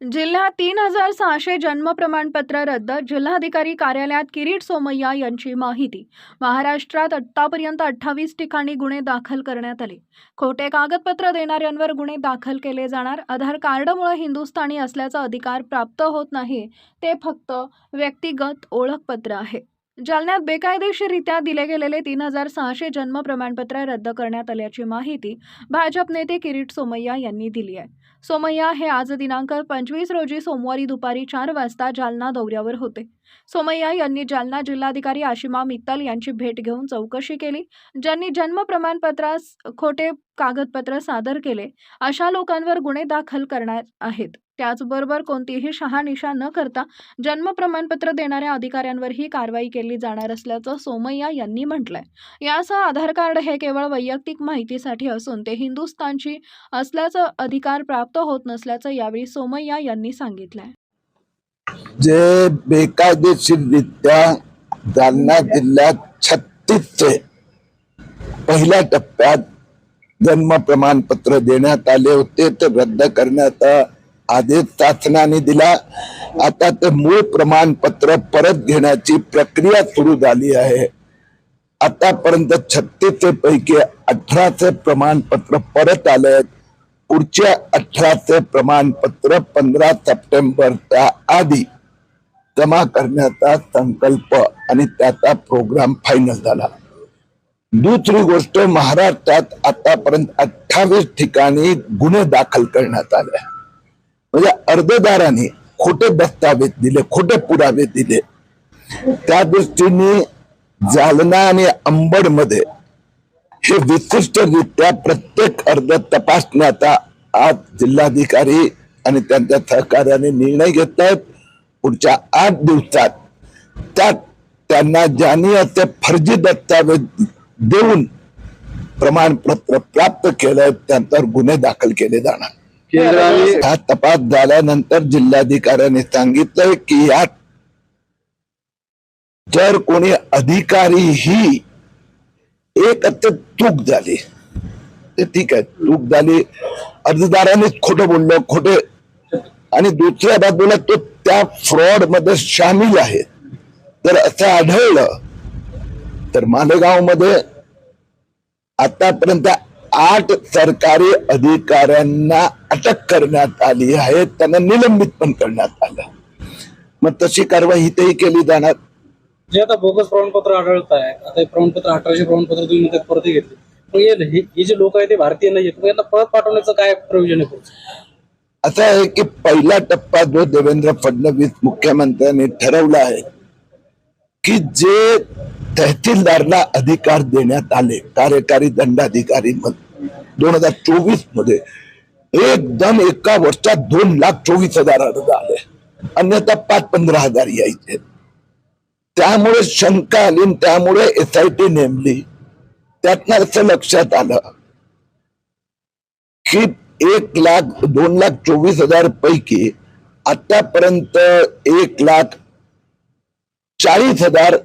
जिल्ह्यात तीन हजार सहाशे जन्म प्रमाणपत्र रद्द जिल्हाधिकारी कार्यालयात किरीट सोमय्या यांची माहिती. महाराष्ट्रात आत्तापर्यंत अठ्ठावीस ठिकाणी गुन्हे दाखल करण्यात आले. खोटे कागदपत्र देणाऱ्यांवर गुन्हे दाखल केले जाणार. आधार कार्डमुळे हिंदुस्थानी असल्याचा अधिकार प्राप्त होत नाही. ते फक्त व्यक्तिगत ओळखपत्र आहे. जालन्यात बेकायदेशीरित्या दिले गेलेले तीन हजार सहाशे जन्म प्रमाणपत्र रद्द करण्यात आल्याची माहिती भाजप नेते किरीट सोमय्या यांनी दिली आहे. सोमय्या हे आज दिनांक पंचवीस रोजी सोमवारी दुपारी चार वाजता जालना दौऱ्यावर होते. सोमय्या यांनी जालना जिल्हाधिकारी आशिमा मित्तल यांची भेट घेऊन चौकशी केली ज्यांनी जन्म प्रमाणपत्रास खोटे कागदपत्र सादर केले अशा लोकांवर गुन्हे दाखल करणार आहेत. त्याचबरोबर कोणतीही शहानिशा न करता जन्म प्रमाणपत्र देणाऱ्या अधिकाऱ्यांवरही कारवाई केली जाणार असल्याचं सोमय्या यांनी म्हटलंय. यासह आधार कार्ड हे केवळ वैयक्तिक माहितीसाठी असून ते हिंदुस्थानची असल्याचं अधिकार प्राप्त होत नसल्याचं यावेळी सोमय्या यांनी सांगितलंय. जे बेकायदेशीररित्या जालना जिल्ह्यात छत्तीसचे पहिल्या टप्प्यात जन्म प्रमाणपत्र देण्यात आले होते ते रद्द करण्याचा आदेश शासनाने दिला. आता ते मूळ प्रमाणपत्र परत घेण्याची प्रक्रिया सुरू झाली आहे. आतापर्यंत छत्तीसचे पैकी अठराचे प्रमाणपत्र परत आले पुढच्या अठराचे प्रमाणपत्र पंधरा सप्टेंबरच्या आधी जमा करण्याचा संकल्प आणि त्याचा प्रोग्राम फायनल झाला. दुसरी गोष्ट महाराष्ट्रात आतापर्यंत अठ्ठावीस ठिकाणी गुन्हे दाखल करण्यात आले म्हणजे अर्जदारांनी खोटे दस्तावेज दिले खोटे पुरावे दिले. त्या दृष्टीने जालना आणि अंबडमध्ये हे विशिष्टरित्या प्रत्येक अर्ज तपासण्याचा आज जिल्हाधिकारी आणि त्यांच्या सहकार्याने निर्णय घेत आहेत. पुढच्या आठ दिवसात त्यात त्यांना ज्यांनी असे फर्जी दस्तावेज देऊन प्रमाणपत्र प्राप्त केलं त्यांच्यावर गुन्हे दाखल केले जाणार. हा तपास झाल्यानंतर जिल्हाधिकाऱ्याने सांगितलंय की यात जर कोणी अधिकारी ही एक चूक झाली. ते ठीक आहे चूक झाली. अर्जदारानेच खोटं बोललं खोटे. आणि दुसऱ्या बाजूला तो त्या फ्रॉडमध्ये सामील आहे. तर असं आढळलं. तर मालेगावमध्ये आतापर्यंत आठ सरकारी अधिकाऱ्यांना अटक करण्यात आली आहे. त्यांना निलंबित पण करण्यात आलं. मग तशी कारवाई इथेही केली जाणार. जे आता बोगस प्रमाणपत्र आढळत आहे. आता हे प्रमाणपत्र अठराशे प्रमाणपत्र तुम्ही म्हणतात परत घेतले. मग हे जे लोक आहेत ते भारतीय नाही यांना परत पाठवण्याचं काय प्रयोजन आहे? असं आहे की पहिला टप्पा जो देवेंद्र फडणवीस मुख्यमंत्र्यांनी ठरवला आहे की जे तहसीलदारला अधिकार देण्यात आले. कार्यकारी दंडाधिकारी दोन हजार चोवीसमध्ये एकदम एका वर्षात दोन लाख चोवीस हजार अर्ज आले. अन्यथा पाच पंधरा हजार यायचे. त्यामुळे शंका आली त्यामुळे एस आय टी नेमली. त्यातनं असं लक्षात आलं की एक लाख दोन लाख चोवीस हजार पैकी आतापर्यंत एक लाख चाळीस हजार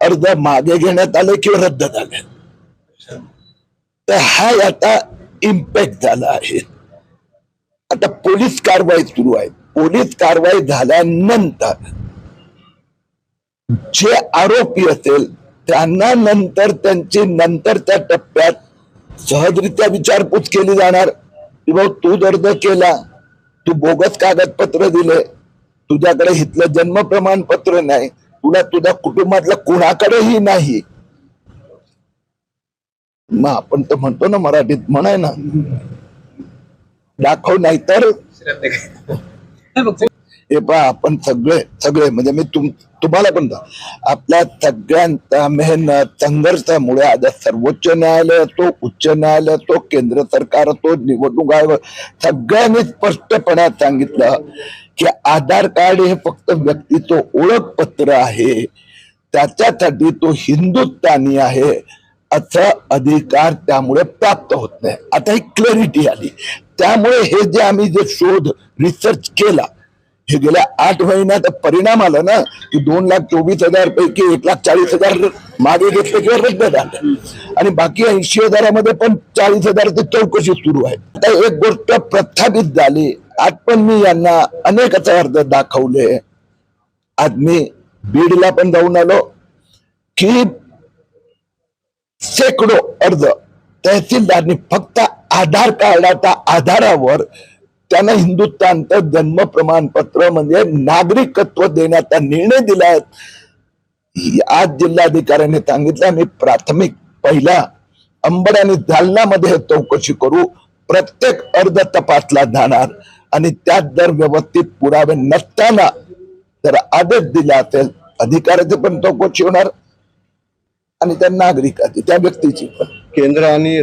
अर्ज मागे घेण्यात आले किंवा रद्द झाले. तर हा आता इम्पॅक्ट झाला आहे. आता पोलीस कारवाई सुरू आहे. पोलीस कारवाई झाल्यानंतर जे आरोपी असेल त्यांना नंतर त्यांची नंतरच्या टप्प्यात सहजरित्या विचारपूस केली जाणार. की भाऊ तू अर्ज केला. तू बोगस कागदपत्र दिले. तुझ्याकडे हिथलं जन्म प्रमाणपत्र नाही. तुला तुझ्या कुटुंबातल्या कुणाकडेही नाही. मग आपण तर म्हणतो ना मराठीत म्हणाय ना दाखव नाही तर हे पहा आपण सगळे सगळे म्हणजे मी तुम तुम्हाला पण आपल्या सगळ्यांचा मेहनत संघर्षामुळे आज सर्वोच्च न्यायालय असो उच्च न्यायालय असो केंद्र सरकार असो निवडणूक आयोग सगळ्यांनी स्पष्टपणे सांगितलं की आधार कार्ड हे फक्त व्यक्तीचं ओळखपत्र आहे. त्याच्यासाठी तो हिंदुस्थानी आहे असा अधिकार त्यामुळे प्राप्त होत नाही. आता ही क्लॅरिटी आली. त्यामुळे हे जे आम्ही जे शोध रिसर्च केला हे गेल्या आठ महिन्यात परिणाम आला ना की दोन लाख चोवीस हजार पैकी एक लाख चाळीस हजार मागे घेतले किंवा रद्द झालं. आणि बाकी ऐंशी हजारामध्ये पण चाळीस हजाराची चौकशी सुरू आहे. आता एक गोष्ट प्रस्थापित झाली. आज पण मी यांना अनेकच अर्ज दाखवले. आज मी बीडला पण जाऊन आलो. की शेकडो अर्ज तहसीलदारनी फक्त आधार कार्डाच्या आधारावर त्यांना हिंदुस्थानचं जन्म प्रमाणपत्र म्हणजे नागरिकत्व देण्याचा निर्णय दिलाय आज जिल्हाधिकाऱ्यांनी सांगितलं मी प्राथमिक पहिला अंबड आणि जालनामध्ये चौकशी करू प्रत्येक अर्ज तपासला जाणार आणि त्यात जर व्यवस्थित पुरावे नसताना जर आदेश दिला असेल अधिकाऱ्याची पण चौकशी होणार आणि त्या नागरिकाची त्या व्यक्तीची पण. केंद्र आणि